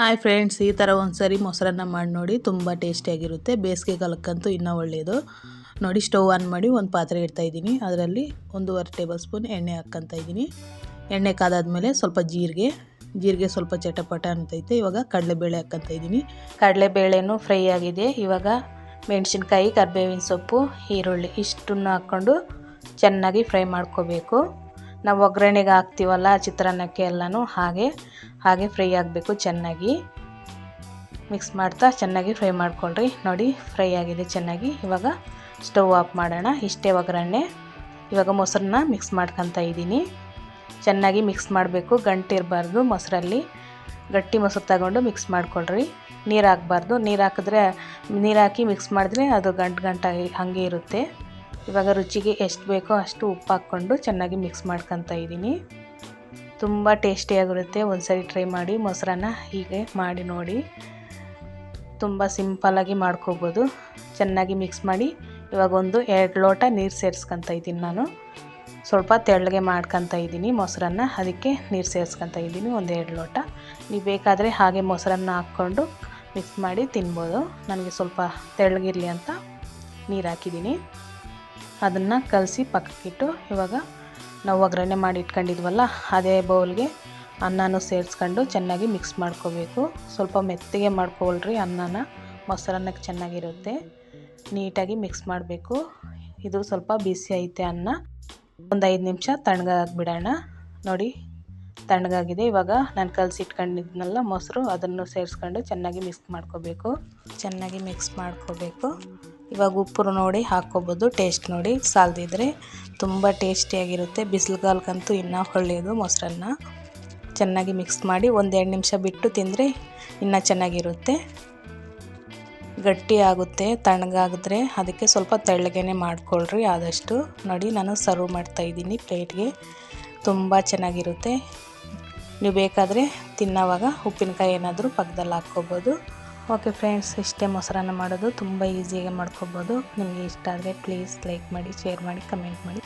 Hi friends, ಈ ಥರ ಒಂದು ಸರಿ ಮೊಸರನ್ನ ಮಾಡಿ ನೋಡಿ, ತುಂಬ ಟೇಸ್ಟಿಯಾಗಿರುತ್ತೆ. ಬೇಸಿಗೆ ಕಾಲಕ್ಕಂತೂ ಇನ್ನೂ ಒಳ್ಳೆಯದು ನೋಡಿ, ಸ್ಟವ್ ಆನ್ ಮಾಡಿ ಒಂದು ಪಾತ್ರೆ ಇಡ್ತಾ ಇದ್ದೀನಿ. ಅದರಲ್ಲಿ ಒಂದೂವರೆ ಟೇಬಲ್ ಸ್ಪೂನ್ ಎಣ್ಣೆ ಹಾಕ್ಕೊತಾ ಇದ್ದೀನಿ. ಎಣ್ಣೆ ಕಾದಾದ್ಮೇಲೆ ಸ್ವಲ್ಪ ಜೀರಿಗೆ ಜೀರಿಗೆ ಸ್ವಲ್ಪ ಚಟಪಟ ಅಂತೈತೆ. ಇವಾಗ ಕಡಲೆಬೇಳೆ ಹಾಕ್ಕೊತಾ ಇದ್ದೀನಿ. ಕಡಲೆಬೇಳೆನೂ ಫ್ರೈ ಆಗಿದೆ. ಇವಾಗ ಮೆಣಸಿನ್ಕಾಯಿ, ಕರಿಬೇವಿನ ಸೊಪ್ಪು, ಈರುಳ್ಳಿ ಇಷ್ಟನ್ನು ಹಾಕ್ಕೊಂಡು ಚೆನ್ನಾಗಿ ಫ್ರೈ ಮಾಡ್ಕೋಬೇಕು. ನಾವು ಒಗ್ಗರಣೆಗೆ ಹಾಕ್ತೀವಲ್ಲ ಚಿತ್ರಾನ್ನಕ್ಕೆ ಎಲ್ಲನೂ ಹಾಗೆ ಹಾಗೆ ಫ್ರೈ ಆಗಬೇಕು ಚೆನ್ನಾಗಿ. ಮಿಕ್ಸ್ ಮಾಡ್ತಾ ಚೆನ್ನಾಗಿ ಫ್ರೈ ಮಾಡ್ಕೊಳ್ರಿ. ನೋಡಿ, ಫ್ರೈ ಆಗಿದೆ ಚೆನ್ನಾಗಿ. ಇವಾಗ ಸ್ಟವ್ ಆಫ್ ಮಾಡೋಣ. ಇಷ್ಟೇ ಒಗ್ಗರಣೆ. ಇವಾಗ ಮೊಸರನ್ನ ಮಿಕ್ಸ್ ಮಾಡ್ಕೊತಾ ಇದ್ದೀನಿ. ಚೆನ್ನಾಗಿ ಮಿಕ್ಸ್ ಮಾಡಬೇಕು. ಗಂಟು ಇರಬಾರ್ದು ಮೊಸರಲ್ಲಿ. ಗಟ್ಟಿ ಮೊಸರು ತಗೊಂಡು ಮಿಕ್ಸ್ ಮಾಡ್ಕೊಳ್ರಿ. ನೀರು ಹಾಕ್ಬಾರ್ದು. ನೀರು ಹಾಕಿದ್ರೆ, ನೀರು ಹಾಕಿ ಮಿಕ್ಸ್ ಮಾಡಿದ್ರೆ ಅದು ಗಂಟು ಗಂಟಾಗಿ ಹಾಗೆ ಇರುತ್ತೆ. ಇವಾಗ ರುಚಿಗೆ ಎಷ್ಟು ಬೇಕೋ ಅಷ್ಟು ಉಪ್ಪು ಹಾಕ್ಕೊಂಡು ಚೆನ್ನಾಗಿ ಮಿಕ್ಸ್ ಮಾಡ್ಕೊತಾ ಇದ್ದೀನಿ. ತುಂಬ ಟೇಸ್ಟಿಯಾಗಿರುತ್ತೆ. ಒಂದ್ಸರಿ ಟ್ರೈ ಮಾಡಿ ಮೊಸರನ್ನ ಹೀಗೆ ಮಾಡಿ ನೋಡಿ. ತುಂಬ ಸಿಂಪಲ್ಲಾಗಿ ಮಾಡ್ಕೋಬೋದು. ಚೆನ್ನಾಗಿ ಮಿಕ್ಸ್ ಮಾಡಿ. ಇವಾಗ ಒಂದು ಎರಡು ಲೋಟ ನೀರು ಸೇರಿಸ್ಕೊತಾ ಇದ್ದೀನಿ ನಾನು. ಸ್ವಲ್ಪ ತೆಳ್ಳಗೆ ಮಾಡ್ಕೊತಾ ಇದ್ದೀನಿ ಮೊಸರನ್ನ. ಅದಕ್ಕೆ ನೀರು ಸೇರಿಸ್ಕೊತಾ ಇದ್ದೀನಿ ಒಂದು ಎರಡು ಲೋಟ. ನೀವು ಬೇಕಾದರೆ ಹಾಗೆ ಮೊಸರನ್ನ ಹಾಕ್ಕೊಂಡು ಮಿಕ್ಸ್ ಮಾಡಿ ತಿನ್ಬೋದು. ನನಗೆ ಸ್ವಲ್ಪ ತೆಳ್ಳಗಿರಲಿ ಅಂತ ನೀರು ಹಾಕಿದ್ದೀನಿ. ಅದನ್ನು ಕಲಸಿ ಪಕ್ಕಕ್ಕಿಟ್ಟು ಇವಾಗ ನಾವು ಒಗ್ಗರಣೆ ಮಾಡಿ ಇಟ್ಕೊಂಡಿದ್ವಲ್ಲ, ಅದೇ ಬೌಲ್ಗೆ ಅನ್ನನೂ ಸೇರಿಸ್ಕೊಂಡು ಚೆನ್ನಾಗಿ ಮಿಕ್ಸ್ ಮಾಡ್ಕೋಬೇಕು. ಸ್ವಲ್ಪ ಮೆತ್ತಗೆ ಮಾಡ್ಕೊಳ್ರಿ ಅನ್ನನ ಮೊಸರನ್ನಕ್ಕೆ ಚೆನ್ನಾಗಿರುತ್ತೆ. ನೀಟಾಗಿ ಮಿಕ್ಸ್ ಮಾಡಬೇಕು. ಇದು ಸ್ವಲ್ಪ ಬಿಸಿ ಐತೆ ಅನ್ನ. ಒಂದು ಐದು ನಿಮಿಷ ತಣ್ಣಗಾಗ್ಬಿಡೋಣ. ನೋಡಿ, ತಣ್ಣಗಾಗಿದೆ. ಇವಾಗ ನಾನು ಕಲಸಿ ಇಟ್ಕೊಂಡಿದ್ನಲ್ಲ ಮೊಸರು, ಅದನ್ನು ಸೇರಿಸ್ಕೊಂಡು ಚೆನ್ನಾಗಿ ಮಿಕ್ಸ್ ಮಾಡ್ಕೋಬೇಕು. ಚೆನ್ನಾಗಿ ಮಿಕ್ಸ್ ಮಾಡ್ಕೋಬೇಕು. ಇವಾಗ ಉಪ್ಪು ನೋಡಿ ಹಾಕ್ಕೋಬೋದು. ಟೇಸ್ಟ್ ನೋಡಿ. ಸಾಲದಿದ್ರೆ ತುಂಬ ಟೇಸ್ಟಿಯಾಗಿರುತ್ತೆ. ಬಿಸಿಲುಗಾಲಕ್ಕಂತೂ ಇನ್ನೂ ಒಳ್ಳೆಯದು ಮೊಸರನ್ನ. ಚೆನ್ನಾಗಿ ಮಿಕ್ಸ್ ಮಾಡಿ ಒಂದೆರಡು ನಿಮಿಷ ಬಿಟ್ಟು ತಿಂದರೆ ಇನ್ನೂ ಚೆನ್ನಾಗಿರುತ್ತೆ. ಗಟ್ಟಿ ಆಗುತ್ತೆ, ತಣ್ಣಗಾಗಿದ್ರೆ ಅದಕ್ಕೆ ಸ್ವಲ್ಪ ತೆಳ್ಳಗೆನೆ ಮಾಡ್ಕೊಳ್ರಿ ಆದಷ್ಟು. ನೋಡಿ ನಾನು ಸರ್ವ್ ಮಾಡ್ತಾಯಿದ್ದೀನಿ ಪ್ಲೇಟ್ಗೆ. ತುಂಬ ಚೆನ್ನಾಗಿರುತ್ತೆ. ನೀವು ಬೇಕಾದರೆ ತಿನ್ನೋವಾಗ ಉಪ್ಪಿನಕಾಯಿ ಏನಾದರೂ ಪಕ್ಕದಲ್ಲಿ ಹಾಕ್ಕೋಬೋದು. ಓಕೆ ಫ್ರೆಂಡ್ಸ್ ಇಷ್ಟೇ ಮೊಸರನ್ನ ಮಾಡೋದು ತುಂಬ ಈಸಿಯಾಗಿ ಮಾಡ್ಕೋಬೋದು. ನಿಮಗೆ ಇಷ್ಟ ಆದರೆ ಪ್ಲೀಸ್ ಲೈಕ್ ಮಾಡಿ ಶೇರ್ ಮಾಡಿ ಕಮೆಂಟ್ ಮಾಡಿ.